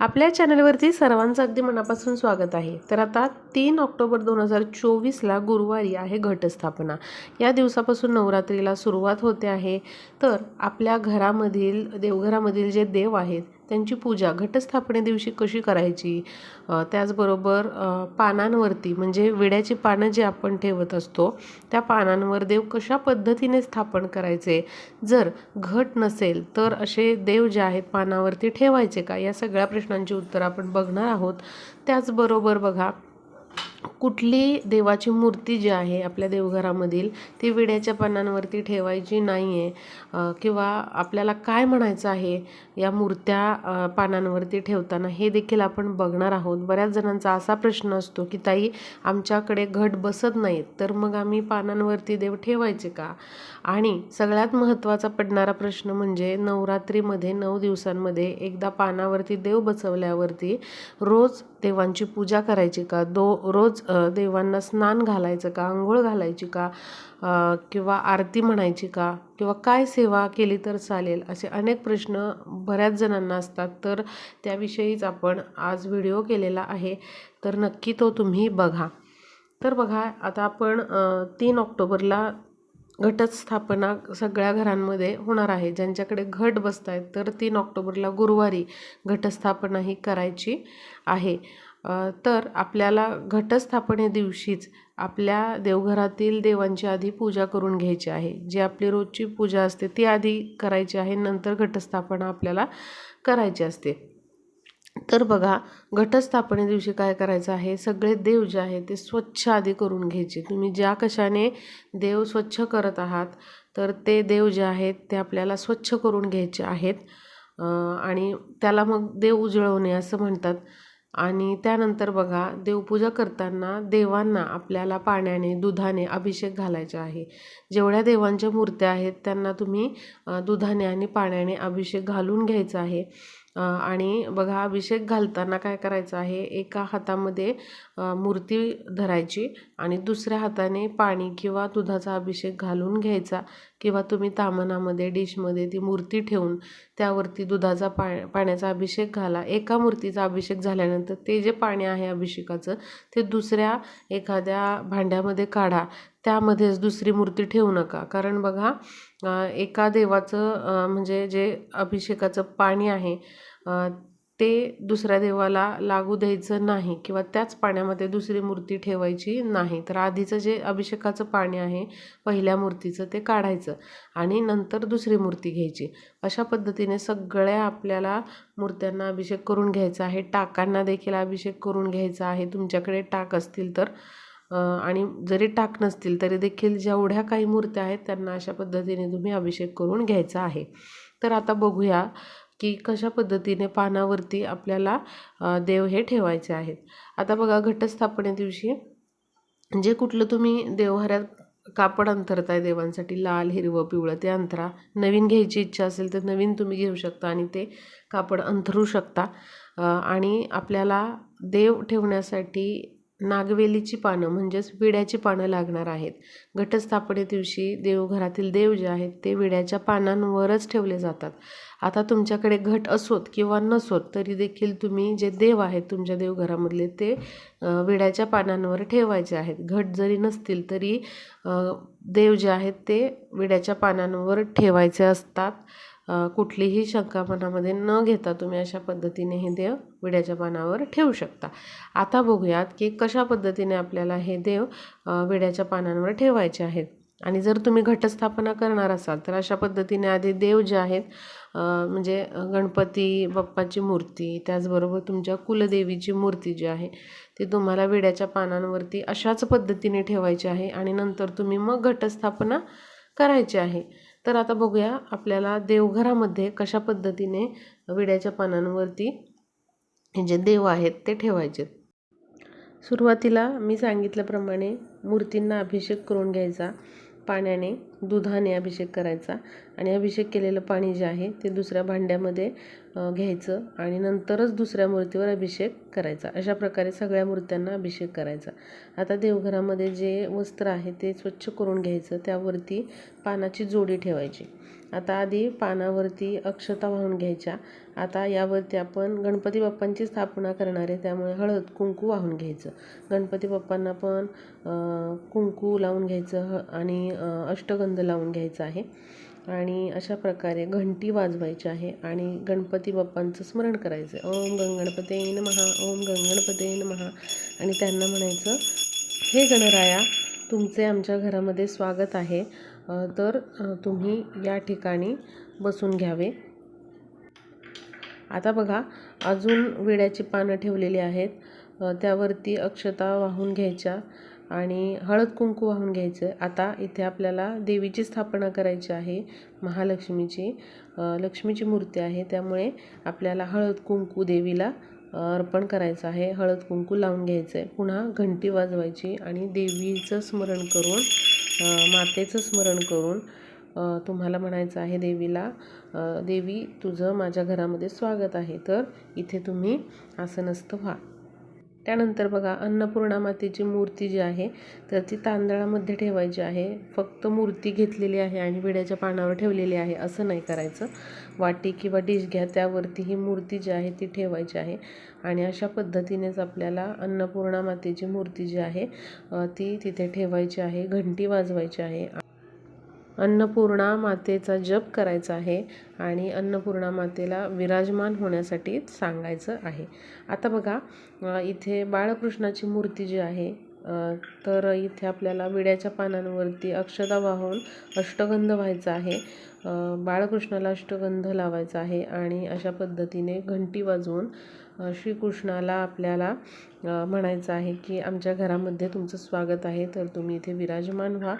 आपल्या चॅनलवरती सर्वांचं अगदी मनापासून स्वागत आहे. तर आता तीन ऑक्टोबर दोन हजार चोवीसला गुरुवारी आहे घटस्थापना. या दिवसापासून नवरात्रीला सुरुवात होते आहे. तर आपल्या घरामधील देवघरामधील जे देव आहेत त्यांची पूजा घटस्थापने दिवशी कशी करायची? त्याचबरोबर पानांवरती म्हणजे विड्याची पानं जे आपण ठेवत असतो त्या पानांवर देव कशा पद्धतीने स्थापन करायचे? जर घट नसेल तर असे देव जे आहेत पानावरती ठेवायचे का? या सगळ्या प्रश्नांची उत्तरं आपण बघणार आहोत. त्याचबरोबर बघा कुठली देवाची मूर्ती जी आहे आपल्या देवघरामधील ती विड्याच्या पानांवरती ठेवायची नाही आहे किंवा आपल्याला काय म्हणायचं आहे या मूर्त्या पानांवरती ठेवताना हे देखील आपण बघणार आहोत. बऱ्याच जणांचा असा प्रश्न असतो की ताई आमच्याकडे घट बसत नाहीत तर मग आम्ही पानांवरती देव ठेवायचे का? आणि सगळ्यात महत्त्वाचा पडणारा प्रश्न म्हणजे नवरात्रीमध्ये नऊ दिवसांमध्ये एकदा पानावरती देव बसवल्यावरती रोज देवांची पूजा करायची का? दो रोज देवांना स्नान घालायचं का? आंघोळ घालायची का? किंवा आरती म्हणायची का? किंवा काय सेवा केली तर चालेल? असे अनेक प्रश्न बऱ्याच जणांना असतात. तर त्याविषयीच आपण आज व्हिडिओ केलेला आहे. तर नक्की तो तुम्ही बघा. तर बघा आता आपण तीन ऑक्टोबरला घटस्थापना सगळ्या घरांमध्ये होणार आहे. ज्यांच्याकडे घट बसत आहेत तर तीन ऑक्टोबरला गुरुवारी घटस्थापना ही करायची आहे. तर आपल्याला घटस्थापने दिवशीच आपल्या देवघरातील देवांची आधी पूजा करून घ्यायची आहे. जी आपली रोजची पूजा असते ती आधी करायची आहे. नंतर घटस्थापना आपल्याला करायची असते. तर बघा घटस्थापने दिवशी काय करायचं आहे? सगळे देव जे आहे ते स्वच्छ आधी करून घ्यायचे. तुम्ही ज्या कशाने देव स्वच्छ करत आहात तर ते देव जे आहेत ते आपल्याला स्वच्छ करून घ्यायचे आहेत. आणि त्याला मग देव उजळवणे असं म्हणतात. आणि त्यानंतर बघा देवपूजा करताना देवांना आपल्याला पाण्याने दुधाने अभिषेक घालायचा आहे. जेवढ्या देवांच्या मूर्त्या आहेत त्यांना तुम्ही दुधाने आणि पाण्याने अभिषेक घालून घ्यायचा आहे. आणि बघा अभिषेक घालताना काय करायचं आहे? एका हातामध्ये मूर्ती धरायची आणि दुसऱ्या हाताने पाणी किंवा दुधाचा अभिषेक घालून घ्यायचा किंवा तुम्ही तामनामध्ये डिशमध्ये ती मूर्ती ठेवून त्यावरती दुधाचा पा पाण्याचा अभिषेक घाला. एका मूर्तीचा अभिषेक झाल्यानंतर ते जे पाणी आहे अभिषेकाचं ते दुसऱ्या एखाद्या भांड्यामध्ये काढा. त्यामध्येच दुसरी मूर्ती ठेवू नका. कारण बघा एका देवाचं म्हणजे जे अभिषेकाचं पाणी आहे ते दुसऱ्या देवाला लागू द्यायचं नाही किंवा त्याच पाण्यामध्ये दुसरी मूर्ती ठेवायची नाही. तर आधीचं जे अभिषेकाचं पाणी आहे पहिल्या मूर्तीचं ते काढायचं आणि नंतर दुसरी मूर्ती घ्यायची. अशा पद्धतीने सगळ्या आपल्याला मूर्त्यांना अभिषेक करून घ्यायचा आहे. टाकांना देखील अभिषेक करून घ्यायचा आहे. तुमच्याकडे टाक असतील तर आणि जरी टाक नसतील तरी देखील जेवढ्या काही मूर्त्या आहेत त्यांना अशा पद्धतीने तुम्ही अभिषेक करून घ्यायचा आहे. तर आता बघूया की कशा पद्धतीने पानावरती आपल्याला देव हे ठेवायचे आहेत. आता बघा घटस्थापने दिवशी जे कुठलं तुम्ही देवघरात कापड अंतरताय देवांसाठी लाल हिरवं पिवळं ते अंतरा. नवीन घ्यायची इच्छा असेल तर नवीन तुम्ही घेऊ शकता आणि ते कापड अंथरू शकता. आणि आपल्याला देव ठेवण्यासाठी नागवेलीची पानं म्हणजेच विड्याची पानं लागणार आहेत. घटस्थापने दिवशी देवघरातील देव जे आहेत ते विड्याच्या पानांवरच ठेवले जातात. आता तुमच्याकडे घट असोत किंवा नसोत तरी देखील तुम्ही जे देव आहेत तुमच्या देवघरामधले ते विड्याच्या पानांवर ठेवायचे आहेत. घट जरी नसतील तरी देव जे आहेत ते विड्याच्या पानांवर ठेवायचे असतात. कुठलीही शंका मनामध्ये न घेता तुम्ही अशा पद्धतीने हे देव विड्याच्या पानावर ठेवू शकता. आता बघूयात की कशा पद्धतीने आपल्याला हे देव विड्याच्या पानांवर ठेवायचे आहेत. आणि जर तुम्ही घटस्थापना करणार असाल तर अशा पद्धतीने आधी देव जे आहेत म्हणजे गणपती बाप्पाची मूर्ती त्याचबरोबर तुमच्या कुलदेवीची मूर्ती जी आहे ती तुम्हाला विड्याच्या पानांवरती अशाच पद्धतीने ठेवायची आहे. आणि नंतर तुम्ही मग घटस्थापना करायची आहे. तर आता बघूया आपल्याला देवघरामध्ये कशा पद्धतीने विड्याच्या पानांवरती हे जे देव आहेत ते ठेवायचे सुरुवातीला मी सांगितल्याप्रमाणे मूर्तींना अभिषेक करून घ्यायचा. पाण्याने दुधाने अभिषेक करायचा आणि अभिषेक केलेलं पाणी जे आहे ते दुसऱ्या भांड्यामध्ये घ्यायचं आणि नंतरच दुसऱ्या मूर्तीवर अभिषेक करायचा. अशा प्रकारे सगळ्या मूर्त्यांना अभिषेक करायचा. आता देवघरामध्ये जे वस्त्र आहे ते स्वच्छ करून घ्यायचं त्यावरती पानाची जोडी ठेवायची. आता आधी पानावरती अक्षता वाहून घ्यायच्या. आता यावरती आपण गणपती बाप्पांची स्थापना करणार आहे त्यामुळे हळद कुंकू वाहून घ्यायचं. गणपती बाप्पांना पण कुंकू लावून घ्यायचं ह आणि अष्टगंध छंद लावून घ्यायचं आहे. आणि अशा प्रकारे घंटी वाजवायची आहे आणि गणपती बाप्पांचं स्मरण करायचं ओम गणगणपते महा ओम गणगणपते महा आणि त्यांना म्हणायचं हे गणराया तुमचे आमच्या घरामध्ये स्वागत आहे. तर तुम्ही या ठिकाणी बसून घ्यावे. आता बघा अजून विड्याची पानं ठेवलेली आहेत. त्यावरती अक्षता वाहून घ्यायच्या. आणि हळद कुंकू वाहून घ्यायचं. आता इथे आपल्याला देवीची स्थापना करायची आहे महालक्ष्मीची. लक्ष्मीची मूर्ती आहे. त्यामुळे आपल्याला हळद कुंकू देवीला अर्पण करायचं आहे. हळद कुंकू लावून घ्यायचं आहे पुन्हा घंटी वाजवायची आणि देवीचं स्मरण करून मातेचं स्मरण करून तुम्हाला म्हणायचं आहे देवीला देवी तुझं माझ्या घरामध्ये स्वागत आहे. तर इथे तुम्ही आसनस्थ व्हा. त्यानंतर बघा अन्नपूर्णा मातेची मूर्ती जी आहे तर ती तांदळामध्ये ठेवायची आहे. फक्त मूर्ती घेतलेली आहे आणि विड्याच्या पानावर ठेवलेली आहे असं नाही करायचं. वाटी किंवा डिश घ्या त्यावरती ही मूर्ती जी आहे ती ठेवायची आहे. आणि अशा पद्धतीनेच आपल्याला अन्नपूर्णा मातेची मूर्ती जी आहे ती तिथे ठेवायची आहे घंटी वाजवायची आहे. अन्नपूर्णा मातेचा जप करायचा आहे आणि अन्नपूर्णा मातेला विराजमान होण्यासाठी सांगायचं आहे. आता बघा इथे बाळकृष्णाची मूर्ती जी आहे तर इथे आपल्याला विड्याच्या पानांवरती अक्षता वाहून अष्टगंध व्हायचा आहे. बाळकृष्णाला अष्टगंध लावायचा आहे आणि अशा पद्धतीने घंटी वाजवून श्रीकृष्णाला आपल्याला म्हणायचं आहे की आमच्या घरामध्ये तुमचं स्वागत आहे तर तुम्ही इथे विराजमान व्हा.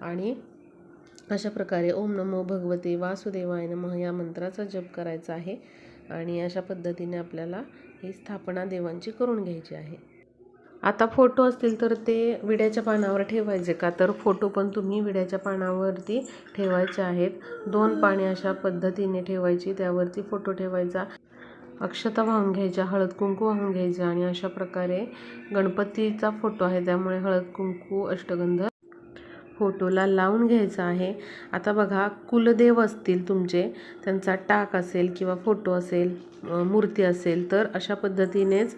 आणि अशा प्रकारे ओम नमो भगवते वासुदेवाय नमः या मंत्राचा जप करायचा आहे आणि अशा पद्धतीने आपल्याला ही स्थापना देवांची करून घ्यायची आहे. आता फोटो असतील तर ते विड्याच्या पानावर ठेवायचे का? तर फोटो पण तुम्ही विड्याच्या पानावरती ठेवायचे आहेत. दोन पाने अशा पद्धतीने ठेवायची त्यावरती फोटो ठेवायचा. अक्षता वाहून घ्यायच्या हळद कुंकू वाहून घ्यायचं आणि अशा प्रकारे गणपतीचा फोटो आहे. त्यामुळे हळद कुंकू अष्टगंध फोटोला लावून घ्यायचा आहे. आता बघा कुलदेव असतील तुमचे त्यांचा टाक असेल किंवा फोटो असेल मूर्ती असेल तर अशा पद्धतीनेच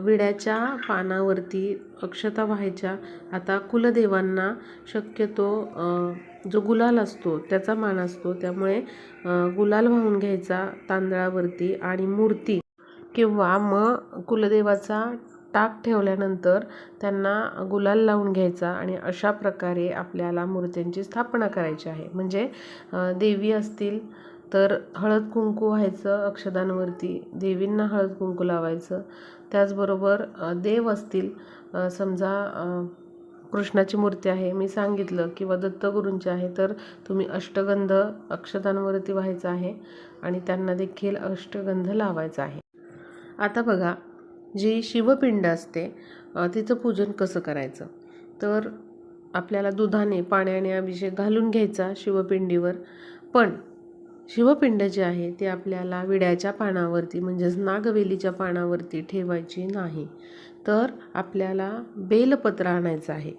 विड्याच्या पानावरती अक्षता व्हायच्या. आता कुलदेवांना शक्यतो जो गुलाल असतो त्याचा मान असतो. त्यामुळे गुलाल वाहून घ्यायचा तांदळावरती आणि मूर्ती किंवा मग कुलदेवाचा ताक ठेवल्यानंतर त्यांना गुलाल लावून घ्यायचा आणि अशा प्रकारे आपल्याला मूर्त्यांची स्थापना करायची आहे. म्हणजे देवी असतील तर हळद कुंकू व्हायचं अक्षदांवरती देवींना हळद कुंकू लावायचं. त्याचबरोबर देव असतील समजा कृष्णाची मूर्ती आहे मी सांगितलं किंवा दत्तगुरूंची आहे तर तुम्ही अष्टगंध अक्षतांवरती व्हायचं आहे आणि त्यांना देखील अष्टगंध लावायचा आहे. आता बघा जी शिवपिंड असते तिचं पूजन कसं करायचं? तर आपल्याला दुधाने पाण्याने अभिषेक घालून घ्यायचा शिवपिंडीवर. पण शिवपिंड जे आहे ते आपल्याला विड्याच्या पानावरती म्हणजेच नागवेलीच्या पानावरती ठेवायची नाही. तर आपल्याला बेलपत्र आणायचं आहे.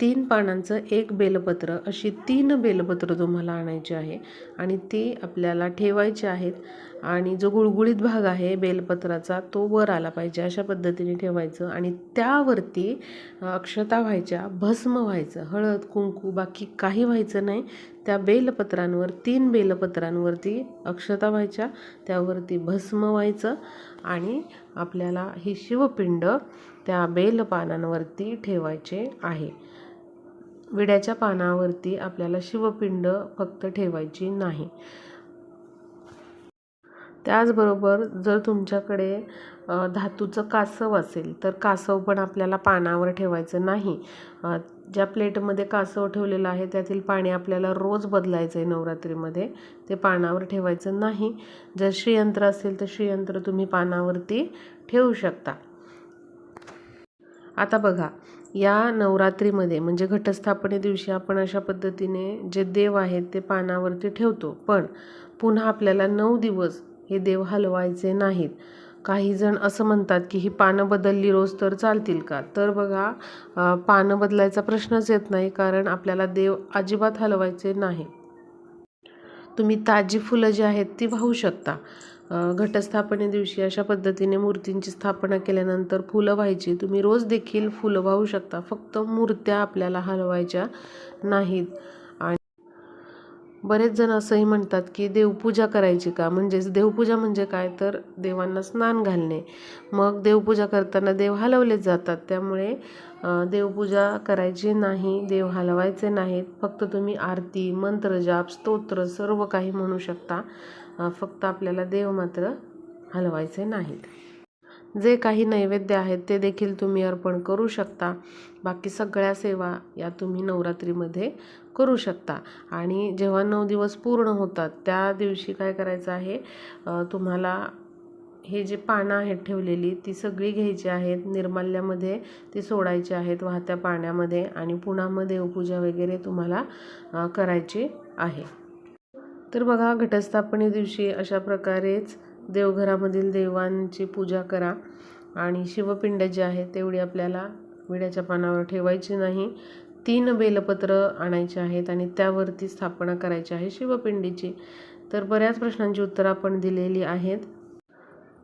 तीन पानांचं एक बेलपत्र अशी तीन बेलपत्र तुम्हाला आणायची आहे. आणि ती आपल्याला ठेवायची आहेत. आणि जो गुळगुळीत भाग आहे बेलपत्राचा तो वर आला पाहिजे. अशा पद्धतीने ठेवायचं. आणि त्यावरती अक्षता व्हायच्या भस्म व्हायचं. हळद कुंकू बाकी काही व्हायचं नाही. त्या बेलपत्रांवर तीन बेलपत्रांवरती अक्षता व्हायच्या त्यावरती भस्म व्हायचं. आणि आपल्याला ही शिवपिंड त्या बेलपानांवरती ठेवायचे आहे. विड्याच्या पानावरती आपल्याला शिवपिंड फक्त ठेवायची नाही. त्याचबरोबर जर तुमच्याकडे धातूचं कासव असेल तर कासव पण आपल्याला पानावर ठेवायचं नाही. ज्या प्लेटमध्ये कासव ठेवलेलं आहे त्यातील पाणी आपल्याला रोज बदलायचं आहे नवरात्रीमध्ये ते पानावर ठेवायचं नाही. जर श्रीयंत्र असेल तर श्रीयंत्र तुम्ही पानावरती ठेवू शकता. आता बघा या नवरात्रीमध्ये म्हणजे घटस्थापने दिवशी आपण अशा पद्धतीने जे देव आहेत ते पानावरती ठेवतो. पण पुन्हा आपल्याला नऊ दिवस हे देव हलवायचे नाहीत. काही जण असं म्हणतात की ही पानं बदलली रोज तर चालतील का? तर बघा पानं बदलायचा प्रश्नच येत नाही कारण आपल्याला देव अजिबात हलवायचे नाही. तुम्ही ताजी फुलं जी आहेत ती वाहू शकता. घटस्थापने दिवशी अशा पद्धतीने मूर्तींची स्थापना केल्यानंतर फुलं व्हायची. तुम्ही रोज देखील फुलं वाहू शकता. फक्त मूर्त्या आपल्याला हलवायच्या नाहीत. आणि बरेच जण असंही म्हणतात की देवपूजा करायची का? म्हणजेच देवपूजा म्हणजे काय? तर देवांना स्नान घालणे. मग देवपूजा करताना देव हलवलेच जातात. त्यामुळे देवपूजा करायची नाही देव हलवायचे नाहीत. फक्त तुम्ही आरती मंत्रजाप स्तोत्र सर्व काही म्हणू शकता. फक्त आपल्याला देव मात्र हलवायचे नाहीत. जे काही नैवेद्य आहेत ते देखील तुम्ही अर्पण करू शकता. बाकी सगळ्या सेवा या तुम्ही नवरात्रीमध्ये करू शकता. आणि जेव्हा नऊ दिवस पूर्ण होतात त्या दिवशी काय करायचं आहे तुम्हाला हे जे पानं आहेत ठेवलेली ती सगळी घ्यायची आहेत. निर्माल्यामध्ये ती सोडायची आहेत वाहत्या पाण्यामध्ये आणि पुन्हा मग देवपूजा वगैरे तुम्हाला करायची आहे. तर बघा घटस्थापने दिवशी अशा प्रकारेच देवघरामधील देवांची पूजा करा. आणि शिवपिंड जे आहे तेवढी आपल्याला विड्याच्या पानावर ठेवायची नाही. तीन बेलपत्र आणायचे आहेत आणि त्यावरती स्थापना करायची आहे शिवपिंडीची. तर बऱ्याच प्रश्नांची उत्तरं आपण दिलेली आहेत.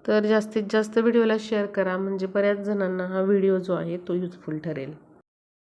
तर जास्तीत जास्त व्हिडिओला शेअर करा म्हणजे बऱ्याच जणांना हा व्हिडिओ जो आहे तो युजफुल ठरेल.